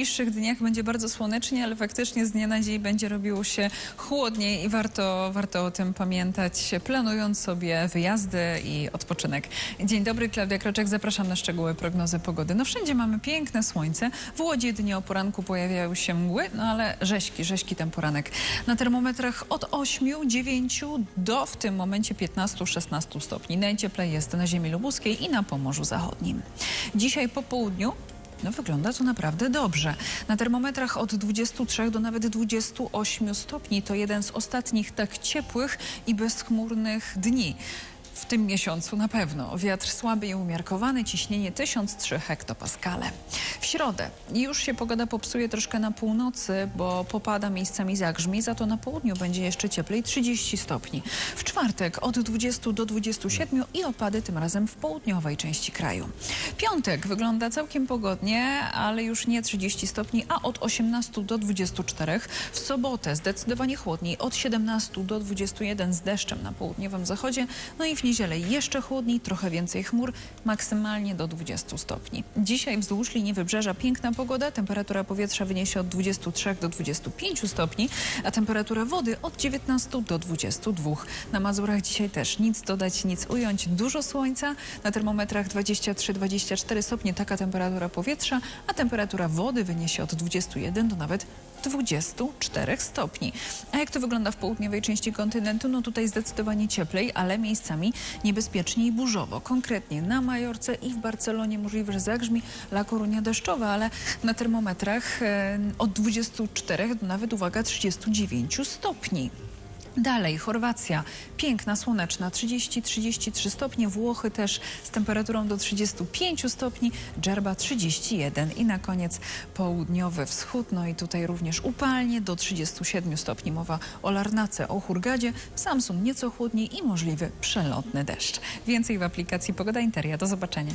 najbliższych dniach będzie bardzo słonecznie, ale faktycznie z dnia na dzień będzie robiło się chłodniej i warto, warto o tym pamiętać, planując sobie wyjazdy i odpoczynek. Dzień dobry, Klaudia Kroczek, zapraszam na szczegóły prognozy pogody. No wszędzie mamy piękne słońce, w Łodzi jedynie o poranku pojawiają się mgły, no ale rzeźki, rzeźki ten poranek. Na termometrach od 8, 9 do w tym momencie 15-16 stopni. Najcieplej jest na ziemi lubuskiej i na Pomorzu Zachodnim. Dzisiaj po południu no wygląda to naprawdę dobrze. Na termometrach od 23 do nawet 28 stopni to jeden z ostatnich tak ciepłych i bezchmurnych dni. W tym miesiącu na pewno. Wiatr słaby i umiarkowany, ciśnienie 1003 hektopaskale. W środę już się pogoda popsuje troszkę na północy, bo popada miejscami zagrzmi, za to na południu będzie jeszcze cieplej 30 stopni. W czwartek od 20 do 27 i opady tym razem w południowej części kraju. Piątek wygląda całkiem pogodnie, ale już nie 30 stopni, a od 18 do 24. W sobotę zdecydowanie chłodniej od 17 do 21 z deszczem na południowym zachodzie. No i w niedzielę jeszcze chłodniej, trochę więcej chmur, maksymalnie do 20 stopni. Dzisiaj wzdłuż linii wybrzeża piękna pogoda, temperatura powietrza wyniesie od 23 do 25 stopni, a temperatura wody od 19 do 22. Na Mazurach dzisiaj też nic dodać, nic ująć, dużo słońca, na termometrach 23-24 stopnie taka temperatura powietrza, a temperatura wody wyniesie od 21 do nawet 24 stopni. A jak to wygląda w południowej części kontynentu? No tutaj zdecydowanie cieplej, ale miejscami niebezpiecznie i burzowo. Konkretnie na Majorce i w Barcelonie możliwe, że zagrzmi La Coruña deszczowa, ale na termometrach e, od 24 do nawet, uwaga, 39 stopni. Dalej, Chorwacja, piękna, słoneczna, 30-33 stopnie, Włochy też z temperaturą do 35 stopni, Dżerba 31 i na koniec południowy wschód, no i tutaj również upalnie do 37 stopni. Mowa o Larnace, o Hurgadzie, w Samsung nieco chłodniej i możliwy przelotny deszcz. Więcej w aplikacji Pogoda Interia. Do zobaczenia.